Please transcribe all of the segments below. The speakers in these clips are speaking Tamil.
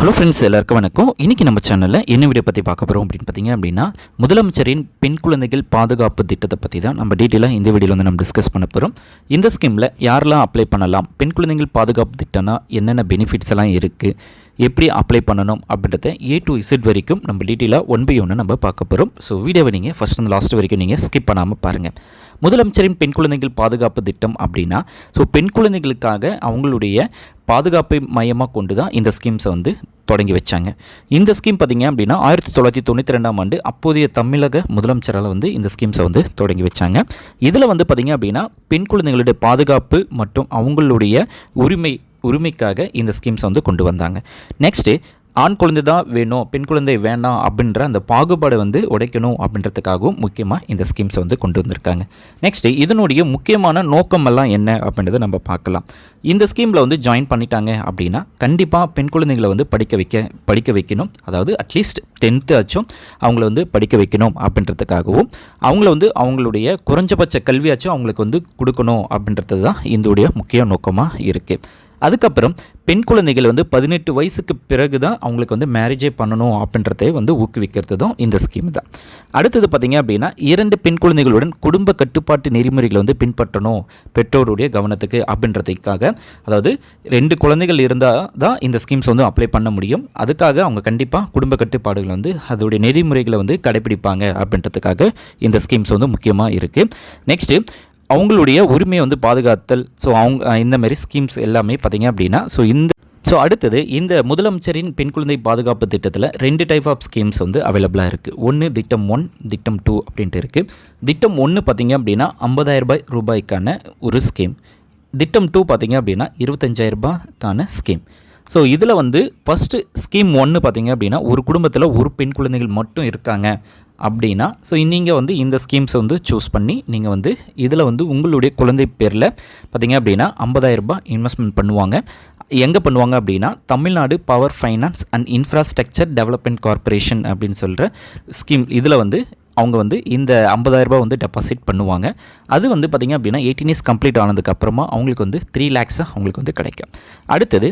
ஹலோ ஃப்ரெண்ட்ஸ் எல்லாருக்கும் வணக்கம். இன்றைக்கி நம்ம சேனலில் என்ன வீடியோ பற்றி பார்க்க போகிறோம் அப்படின்னு பார்த்தீங்க அப்படின்னா முதலமைச்சரின் பெண் குழந்தைகள் பாதுகாப்பு திட்டத்தை பற்றி தான் நம்ம டீட்டெயிலாக இந்த வீடியோவில் வந்து நம்ம டிஸ்கஸ் பண்ண போகிறோம் இந்த ஸ்கீமில் யாரெல்லாம் அப்ளை பண்ணலாம்? பெண் குழந்தைகள் பாதுகாப்பு திட்டம்னா என்னென்ன பெனிஃபிட்ஸ் எல்லாம் இருக்குது எப்படி அப்ளை பண்ணணும்? அப்படின்றத ஏ டு இசட் வரைக்கும் நம்ம டீட்டெயிலாக ஒன் பை ஒன்று நம்ம பார்க்க போகிறோம் ஸோ வீடியோவை நீங்கள் ஃபஸ்ட் அண்ட் லாஸ்ட் வரைக்கும் நீங்கள் ஸ்கிப் பண்ணாமல் பாருங்கள் முதலமைச்சரின் பெண் குழந்தைகள் பாதுகாப்பு திட்டம் அப்படின்னா ஸோ பெண் குழந்தைகளுக்காக அவங்களுடைய பாதுகாப்பை மையமாக கொண்டு தான் இந்த ஸ்கீம்ஸை வந்து தொடங்கி வச்சாங்க. இந்த ஸ்கீம் பார்த்திங்க அப்படின்னா ஆயிரத்தி தொள்ளாயிரத்தி தொண்ணூற்றி ரெண்டாம் ஆண்டு அப்போதைய தமிழக முதலமைச்சரால் வந்து இந்த ஸ்கீம்ஸை வந்து தொடங்கி வச்சாங்க. இதில் வந்து பார்த்திங்க அப்படின்னா பெண் குழந்தைகளுடைய பாதுகாப்பு மற்றும் அவங்களுடைய உரிமை உரிமைக்காக இந்த ஸ்கீம்ஸை வந்து கொண்டு வந்தாங்க. நெக்ஸ்ட்டு ஆண் குழந்தை தான் வேணும் பெண் குழந்தை வேண்டாம் அப்படின்ற அந்த பாகுபாடை வந்து உடைக்கணும் அப்படின்றதுக்காகவும் முக்கியமாக இந்த ஸ்கீம்ஸை வந்து கொண்டு வந்திருக்காங்க. நெக்ஸ்ட்டு இதனுடைய முக்கியமான நோக்கமெல்லாம் என்ன அப்படின்றத நம்ம பார்க்கலாம். இந்த ஸ்கீமில் வந்து ஜாயின் பண்ணிட்டாங்க அப்படின்னா கண்டிப்பாக பெண் குழந்தைங்களை வந்து படிக்க வைக்க படிக்க வைக்கணும். அதாவது அட்லீஸ்ட் டென்த்து ஆச்சும் அவங்கள வந்து படிக்க வைக்கணும் அப்படின்றதுக்காகவும் அவங்கள வந்து அவங்களுடைய குறைஞ்சபட்ச கல்வியாச்சும் அவங்களுக்கு வந்து கொடுக்கணும் அப்படின்றது தான் இதோடைய முக்கிய நோக்கமாக இருக்குது அதுக்கப்புறம் பெண் குழந்தைகள் வந்து பதினெட்டு வயசுக்கு பிறகு தான் அவங்களுக்கு வந்து மேரேஜே பண்ணணும் அப்படின்றத வந்து ஊக்குவிக்கிறது தான் இந்த ஸ்கீம் தான். அடுத்தது பார்த்திங்க அப்படின்னா இரண்டு பெண் குழந்தைகளுடன் குடும்ப கட்டுப்பாட்டு நெறிமுறைகளை வந்து பின்பற்றணும் பெற்றோருடைய கவனத்துக்கு அப்படின்றதுக்காக. அதாவது ரெண்டு குழந்தைகள் இருந்தால் தான் இந்த ஸ்கீம்ஸ் வந்து அப்ளை பண்ண முடியும். அதுக்காக அவங்க கண்டிப்பாக குடும்ப கட்டுப்பாடுகள் வந்து அதோடைய நெறிமுறைகளை வந்து கடைபிடிப்பாங்க அப்படின்றதுக்காக இந்த ஸ்கீம்ஸ் வந்து முக்கியமாக இருக்குது நெக்ஸ்ட்டு அவங்களுடைய உரிமையை வந்து பாதுகாத்தல் ஸோ அவங்க இந்த மாதிரி ஸ்கீம்ஸ் எல்லாமே பார்த்தீங்க அப்படின்னா ஸோ இந்த ஸோ அடுத்தது இந்த முதலமைச்சரின் பெண் குழந்தை பாதுகாப்பு திட்டத்தில் ரெண்டு டைப் ஆஃப் ஸ்கீம்ஸ் வந்து அவைலபிளாக இருக்குது ஒன்று திட்டம் ஒன் திட்டம் டூ அப்படின்ட்டு இருக்குது திட்டம் ஒன்று பார்த்தீங்க அப்படின்னா ஐம்பதாயிரம் ரூபாய் ரூபாய்க்கான ஒரு ஸ்கீம் திட்டம் டூ பார்த்தீங்க அப்படின்னா இருபத்தஞ்சாயிரரூபாய்க்கான ஸ்கீம் ஸோ இதில் வந்து ஃபஸ்ட்டு ஸ்கீம் ஒன்று பார்த்தீங்க அப்படின்னா ஒரு குடும்பத்தில் ஒரு பெண் குழந்தைகள் மட்டும் இருக்காங்க அப்படின்னா ஸோ நீங்கள் வந்து இந்த ஸ்கீம்ஸை வந்து சூஸ் பண்ணி நீங்கள் வந்து இதில் வந்து உங்களுடைய குழந்தை பேரில் பார்த்தீங்க அப்படின்னா ஐம்பதாயிரரூபா இன்வெஸ்ட்மெண்ட் பண்ணுவாங்க. எங்கே பண்ணுவாங்க அப்படின்னா Tamil Nadu power finance and infrastructure development corporation அப்படின்னு சொல்கிற ஸ்கீம் இதில் வந்து அவங்க வந்து இந்த ஐம்பதாயிரரூபா வந்து டெபாசிட் பண்ணுவாங்க. அது வந்து பார்த்திங்க அப்படின்னா எயிட்டீன் இயர்ஸ் கம்ப்ளீட் ஆனதுக்கு அப்புறமா அவங்களுக்கு வந்து த்ரீ லேக்ஸாக அவங்களுக்கு வந்து கிடைக்கும். அடுத்தது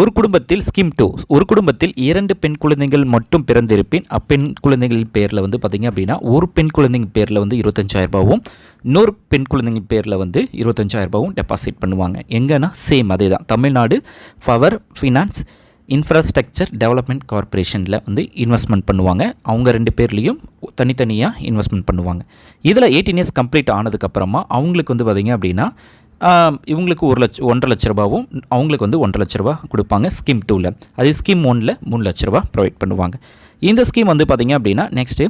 ஒரு குடும்பத்தில் ஸ்கீம் டூ ஒரு குடும்பத்தில் இரண்டு பெண் குழந்தைகள் மட்டும் பிறந்திருப்பேன். அப்பெண் குழந்தைகள் பேரில் வந்து பார்த்திங்க அப்படின்னா ஒரு பெண் குழந்தைங்க பேரில் வந்து இருபத்தஞ்சாயிரரூபாவும் இன்னொரு பெண் குழந்தைங்க பேரில் வந்து இருபத்தஞ்சாயிரரூபாவும் டெபாசிட் பண்ணுவாங்க. எங்கன்னா சேம் அதே தான் Tamil Nadu power finance infrastructure development கார்பரேஷனில் வந்து இன்வெஸ்ட்மெண்ட் பண்ணுவாங்க. அவங்க ரெண்டு பேர்லேயும் தனித்தனியாக இன்வெஸ்ட்மெண்ட் பண்ணுவாங்க. இதில் எயிட்டீன் இயர்ஸ் கம்ப்ளீட் ஆனதுக்கப்புறமா அவங்களுக்கு வந்து பார்த்திங்க அப்படின்னா இவங்களுக்கு ஒரு லட்ச ஒன்றரை லட்ச ரூபாவும் அவங்களுக்கு வந்து ஒன்றரை லட்ச ரூபா கொடுப்பாங்க ஸ்கீம் டூவில் அதே ஸ்கீம் ஒனில் மூணு லட்ச ரூபா ப்ரொவைட் பண்ணுவாங்க. இந்த ஸ்கீம் வந்து பார்த்திங்க அப்படின்னா நெக்ஸ்ட்டு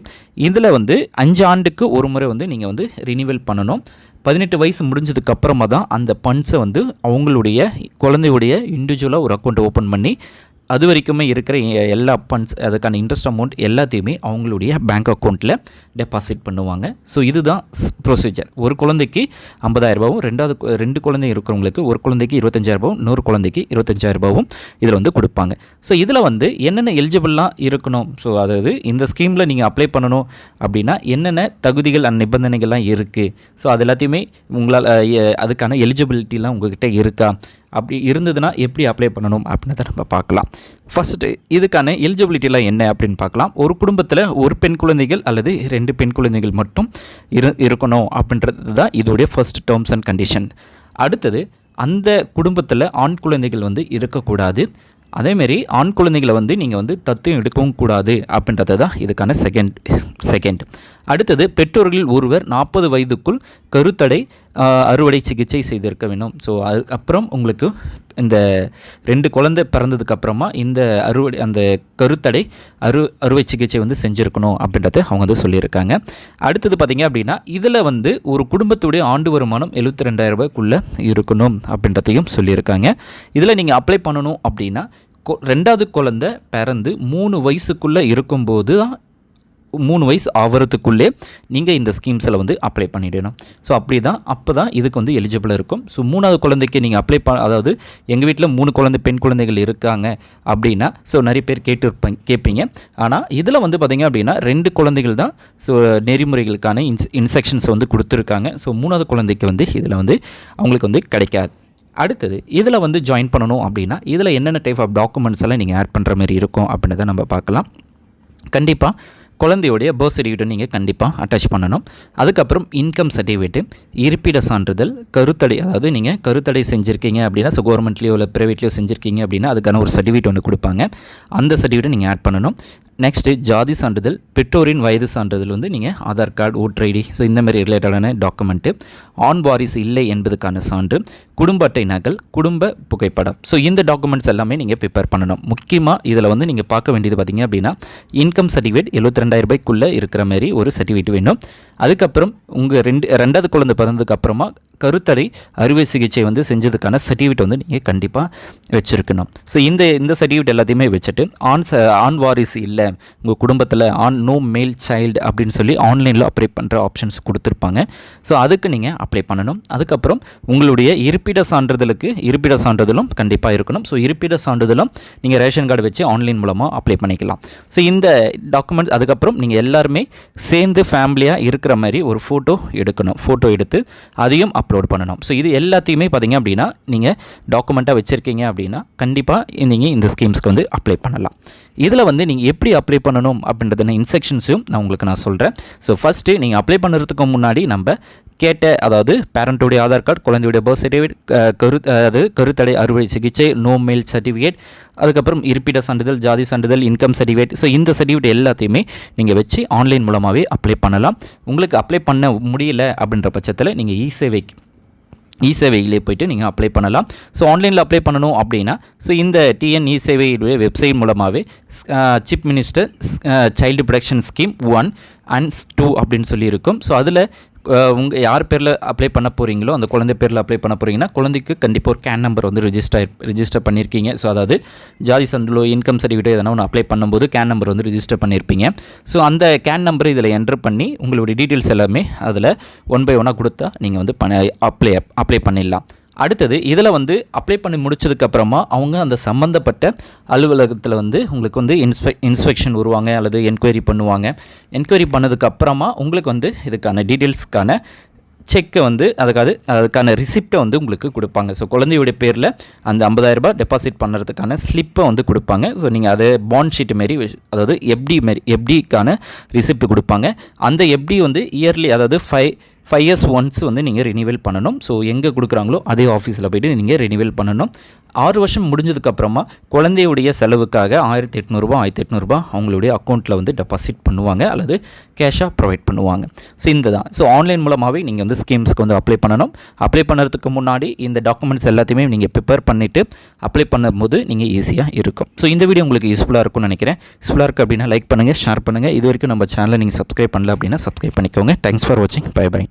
இதில் வந்து அஞ்சு ஆண்டுக்கு ஒரு முறை வந்து நீங்கள் வந்து ரினிவல் பண்ணணும். பதினெட்டு வயசு முடிஞ்சதுக்கு அப்புறமா தான் அந்த ஃபண்ட்ஸை வந்து அவங்களுடைய குழந்தையுடைய இண்டிவிஜுவலாக ஒரு அக்கௌண்ட் ஓப்பன் பண்ணி அது வரைக்குமே இருக்கிற எல்லா ஃபண்ட்ஸ் அதுக்கான இன்ட்ரெஸ்ட் அமௌண்ட் எல்லாத்தையுமே அவங்களுடைய பேங்க் அக்கௌண்ட்டில் டெபாசிட் பண்ணுவாங்க. ஸோ இதுதான் ப்ரொசீஜர் ஒரு குழந்தைக்கு ஐம்பதாயிரரூபாவும் ரெண்டாவது ரெண்டு குழந்தை இருக்கிறவங்களுக்கு ஒரு குழந்தைக்கு இருபத்தஞ்சாயிரரூபாவும் நூறு குழந்தைக்கு இருபத்தஞ்சாயிரரூபாவும் இதில் வந்து கொடுப்பாங்க. ஸோ இதில் வந்து என்னென்ன எலிஜிபிளாக இருக்கணும்? ஸோ அதாவது இந்த ஸ்கீமில் நீங்கள் அப்ளை பண்ணணும் அப்படின்னா என்னென்ன தகுதிகள் அந்த நிபந்தனைகள்லாம் இருக்குது ஸோ அது எல்லாத்தையுமே உங்களால் அதுக்கான எலிஜிபிலிட்டிலாம் உங்கள்கிட்ட இருக்கா? அப்படி இருந்ததுன்னா எப்படி அப்ளை பண்ணணும் அப்படின்றத நம்ம பார்க்கலாம். ஃபஸ்ட்டு இதுக்கான எலிஜிபிலிட்டிலாம் என்ன அப்படின்னு பார்க்கலாம். ஒரு குடும்பத்தில் ஒரு பெண் குழந்தைகள் அல்லது ரெண்டு பெண் குழந்தைகள் மட்டும் இரு இருக்கணும் அப்படின்றது தான் இதோடைய ஃபஸ்ட் டேர்ம்ஸ் அண்ட் கண்டிஷன் அடுத்தது அந்த குடும்பத்தில் ஆண் குழந்தைகள் வந்து இருக்கக்கூடாது. அதேமாரி ஆண் குழந்தைகளை வந்து நீங்கள் வந்து தத்துவம் எடுக்கவும் கூடாது அப்படின்றது தான் இதுக்கான செகண்ட் செகண்ட் அடுத்தது பெற்றோர்களில் ஒருவர் நாற்பது வயதுக்குள் கருத்தடை அறுவடை சிகிச்சை செய்திருக்க வேண்டும். ஸோ அதுக்கப்புறம் உங்களுக்கு இந்த ரெண்டு குழந்தை பிறந்ததுக்கு அப்புறமா இந்த அறுவடை அந்த கருத்தடை அறு அறுவை சிகிச்சை வந்து செஞ்சுருக்கணும் அப்படின்றத அவங்க வந்து சொல்லியிருக்காங்க. அடுத்தது பார்த்திங்க அப்படின்னா இதில் வந்து ஒரு குடும்பத்துடைய ஆண்டு வருமானம் எழுபத்தி ரெண்டாயிரம் ரூபாய்க்குள்ளே இருக்கணும் அப்படின்றதையும் சொல்லியிருக்காங்க. இதில் நீங்கள் அப்ளை பண்ணணும் அப்படின்னா ரெண்டாவது குழந்தை பிறந்து மூணு வயசுக்குள்ளே இருக்கும்போது தான் மூணு வயசு ஆகிறதுக்குள்ளே நீங்கள் இந்த ஸ்கீம்ஸில் வந்து அப்ளை பண்ணிடணும். ஸோ அப்படி தான் அப்போ தான் இதுக்கு வந்து எலிஜிபிளாக இருக்கும். ஸோ மூணாவது குழந்தைக்கு நீங்கள் அப்ளை ப அதாவது எங்கள் வீட்டில் மூணு குழந்தை பெண் குழந்தைகள் இருக்காங்க அப்படின்னா ஸோ நிறைய பேர் கேட்டு கேட்பீங்க. ஆனால் இதில் வந்து பார்த்திங்க அப்படின்னா ரெண்டு குழந்தைகள் தான் ஸோ நெறிமுறைகளுக்கான இன்ஸ் இன்ஸ்ட்ரக்ஷன்ஸ் வந்து கொடுத்துருக்காங்க. ஸோ மூணாவது குழந்தைக்கு வந்து இதில் வந்து அவங்களுக்கு வந்து கிடைக்காது. அடுத்தது இதில் வந்து ஜாயின் பண்ணணும் அப்படின்னா இதில் என்னென்ன டைப் ஆஃப் டாக்குமெண்ட்ஸ் எல்லாம் நீங்கள் ஆட் பண்ணுற மாதிரி இருக்கும் அப்படின்னு தான் நம்ம பார்க்கலாம். கண்டிப்பாக குழந்தையுடைய பர்த் சர்டிஃபிகேட்டை நீங்கள் கண்டிப்பாக அட்டாச் பண்ணணும். அதுக்கப்புறம் இன்கம் சர்டிஃபிகேட்டு இருப்பிட சான்றிதழ் கருத்தடை அதாவது நீங்கள் கருத்தடை செஞ்சுருக்கீங்க அப்படின்னா ஸோ கவர்மெண்ட்லேயோ இல்லை ப்ரைவேட்லேயோ செஞ்சுருக்கீங்க அப்படின்னா அதுக்கான ஒரு சர்டிஃபிகேட் ஒன்று கொடுப்பாங்க. அந்த சர்டிஃபிகேட்டை நீங்கள் ஆட் பண்ணணும். நெக்ஸ்ட்டு ஜாதி சான்றிதழ் பெற்றோரின் வயது சான்றிதழ் வந்து நீங்கள் Aadhaar card voter ID so இந்த மாதிரி ரிலேட்டடான டாக்குமெண்ட்டு ஆன் வாரிசு இல்லை என்பதுக்கான சான்று. குடும்ப அட்டை நகல் குடும்ப புகைப்படம். ஸோ இந்த டாக்குமெண்ட்ஸ் எல்லாமே நீங்கள் ப்ரிப்பேர் பண்ணணும். முக்கியமாக இதில் வந்து நீங்கள் பார்க்க வேண்டியது பார்த்தீங்க அப்படின்னா இன்கம் சர்டிஃபிகேட் எழுபத்தி ரெண்டாயிரம் ரூபாய்க்குள்ளே இருக்கிற மாதிரி ஒரு சர்டிஃபிகேட் வேணும். அதுக்கப்புறம் உங்கள் ரெண்டு ரெண்டாவது குழந்தை பிறந்ததுக்கு அப்புறமா கருத்தடை அறுவை சிகிச்சை வந்து செஞ்சதுக்கான சர்டிஃபிகேட் வந்து நீங்கள் கண்டிப்பாக வச்சுருக்கணும். ஸோ இந்த இந்த சர்டிஃபிகேட் எல்லாத்தையுமே வச்சுட்டு ஆன் ச ஆண் வாரிசு இல்லை உங்கள் குடும்பத்தில் ஆன் நோ மேல் சைல்டு அப்படின்னு சொல்லி ஆன்லைனில் அப்ளை பண்ணுற ஆப்ஷன்ஸ் கொடுத்துருப்பாங்க. ஸோ அதுக்கு நீங்கள் அப்ளை பண்ணணும். அதுக்கப்புறம் உங்களுடைய இருப்பிட சான்றிதழுக்கு இருப்பிட சான்றிதழும் கண்டிப்பாக இருக்கணும். ஸோ இருப்பிட சான்றிதழும் நீங்கள் ரேஷன் கார்டு வச்சு ஆன்லைன் மூலமாக அப்ளை பண்ணிக்கலாம். ஸோ இந்த டாக்குமெண்ட் அதுக்கப்புறம் நீங்கள் எல்லாருமே சேர்ந்து ஃபேமிலியாக இருக்கிற மாதிரி ஒரு ஃபோட்டோ எடுக்கணும். ஃபோட்டோ எடுத்து அதையும் அப்லோட் பண்ணணும். ஸோ இது எல்லாத்தையுமே பார்த்தீங்க அப்படின்னா நீங்கள் டாக்குமெண்ட்டாக வச்சுருக்கீங்க அப்படின்னா கண்டிப்பாக நீங்கள் இந்த ஸ்கீம்ஸ்க்கு வந்து அப்ளை பண்ணலாம். இதில் வந்து நீங்கள் எப்படி அப்ளை பண்ணணும் அப்படின்றத இன்ஸ்ட்ரக்ஷன்ஸையும் நான் உங்களுக்கு நான் சொல்கிறேன் ஸோ ஃபஸ்ட்டு நீங்கள் அப்ளை பண்ணுறதுக்கு முன்னாடி நம்ம கேட்ட அதாவது பேரண்ட்டுடைய ஆதார் கார்டு குழந்தையுடைய பர்த் சர்டிஃபிகேட் கரு அது கருத்தடை அறுவை சிகிச்சை நோ மெயில் சர்டிஃபிகேட் அதுக்கப்புறம் இருப்பிட சான்றிதழ் ஜாதி சான்றிதழ் இன்கம் சர்டிஃபிகேட் ஸோ இந்த சர்டிஃபிகேட் எல்லாத்தையுமே நீங்கள் வச்சு ஆன்லைன் மூலமாகவே அப்ளை பண்ணலாம். உங்களுக்கு அப்ளை பண்ண முடியல அப்படின்ற பட்சத்தில் நீங்கள் இ சேவைக்கு இ சேவையிலே போயிட்டு நீங்கள் அப்ளை பண்ணலாம். ஸோ ஆன்லைனில் அப்ளை பண்ணணும் அப்படின்னா ஸோ இந்த டிஎன் இ சேவையுடைய வெப்சைட் மூலமாகவே chief minister child protection scheme one and two அப்படின்னு சொல்லியிருக்கும். ஸோ அதில் உங்கள் யார் பேரில் அப்ளை பண்ண போகிறீங்களோ அந்த குழந்தை பேரில் அப்ளை பண்ண போகிறீங்கன்னா குழந்தைக்கு கண்டிப்பாக ஒரு கேன் நம்பர் வந்து ரிஜிஸ்டர் ரிஜிஸ்டர் பண்ணியிருக்கீங்க ஸோ அதாவது ஜாதி சந்திலோ இன்கம் சர்டிஃபிகேட் எதனா ஒன்று அப்ளை பண்ணும்போது கேன் நம்பர் வந்து ரிஜிஸ்டர் பண்ணியிருப்பீங்க ஸோ அந்த கேன் நம்பர் இதில் என்ட்ரு பண்ணி உங்களுடைய டீட்டெயில்ஸ் எல்லாமே அதில் ஒன் பை ஒன்னாக கொடுத்தா நீங்கள் வந்து பண்ண அப்ளை அப்ளை பண்ணிடலாம். அடுத்தது இதில் வந்து அப்ளை பண்ணி முடிச்சதுக்கப்புறமா அவங்க அந்த சம்மந்தப்பட்ட அலுவலகத்தில் வந்து உங்களுக்கு வந்து இன்ஸ்பெக் இன்ஸ்பெக்ஷன் வருவாங்க அல்லது என்கொயரி பண்ணுவாங்க. என்கொயரி பண்ணதுக்கப்புறமா உங்களுக்கு வந்து இதுக்கான டீட்டெயில்ஸ்க்கான செக்கை வந்து அதுக்காது அதுக்கான ரிசிப்டை வந்து உங்களுக்கு கொடுப்பாங்க. ஸோ குழந்தையுடைய பேரில் அந்த ஐம்பதாயிரரூபா டெபாசிட் பண்ணுறதுக்கான ஸ்லிப்பை வந்து கொடுப்பாங்க. ஸோ நீங்கள் அதை பாண்ட் ஷீட் மாரி அதாவது எப்டி மாரி எப்டிக்கான ரிசிப்ட் கொடுப்பாங்க. அந்த எப்டி வந்து இயர்லி அதாவது ஃபைவ் ஃபைவ் இயர்ஸ் ஒன்ஸ் வந்து நீங்கள் ரினிவல் பண்ணணும். ஸோ எங்கே கொடுக்குறாங்களோ அதே ஆஃபீஸில் போய்ட்டு நீங்கள் ரினிவல் பண்ணணும். ஆறு வருஷம் முடிஞ்சதுக்கப்புறமா குழந்தையுடைய செலவுக்காக ஆயிரத்தி எட்நூறுபா ஆயிரத்தி எட்நூறுபா அவங்களுடைய அக்கௌண்ட்டில் வந்து டெபாசிட் பண்ணுவாங்க அல்லது கேஷாக ப்ரொவைட் பண்ணுவாங்க. ஸோ இந்த தான் ஸோ ஆன்லைன் மூலமாகவே நீங்கள் வந்து ஸ்கீம்ஸ்க்கு வந்து அப்ளை பண்ணணும். அப்ளை பண்ணுறதுக்கு முன்னாடி இந்த டாக்குமெண்ட்ஸ் எல்லாத்தையுமே நீங்கள் ப்ரிப்பேர் பண்ணிவிட்டு அப்ளை பண்ணும்போது நீங்கள் ஈஸியாக இருக்கும். ஸோ இந்த வீடியோ உங்களுக்கு யூஸ்ஃபுல்லாக இருக்கும்னு நினைக்கிறேன். யூஸ்ஃபுல்லாக இருக்குது அப்படின்னா லைக் பண்ணுங்கள் ஷேர் பண்ணுங்கள் இது வரைக்கும் நம்ம சேனலை நீங்கள் சப்ஸ்கிரைப் பண்ணல அப்படின்னா சப்ஸ்கிரைப் பண்ணிக்கோங்க. தேங்க்ஸ் ஃபார் வாட்சிங் பை பை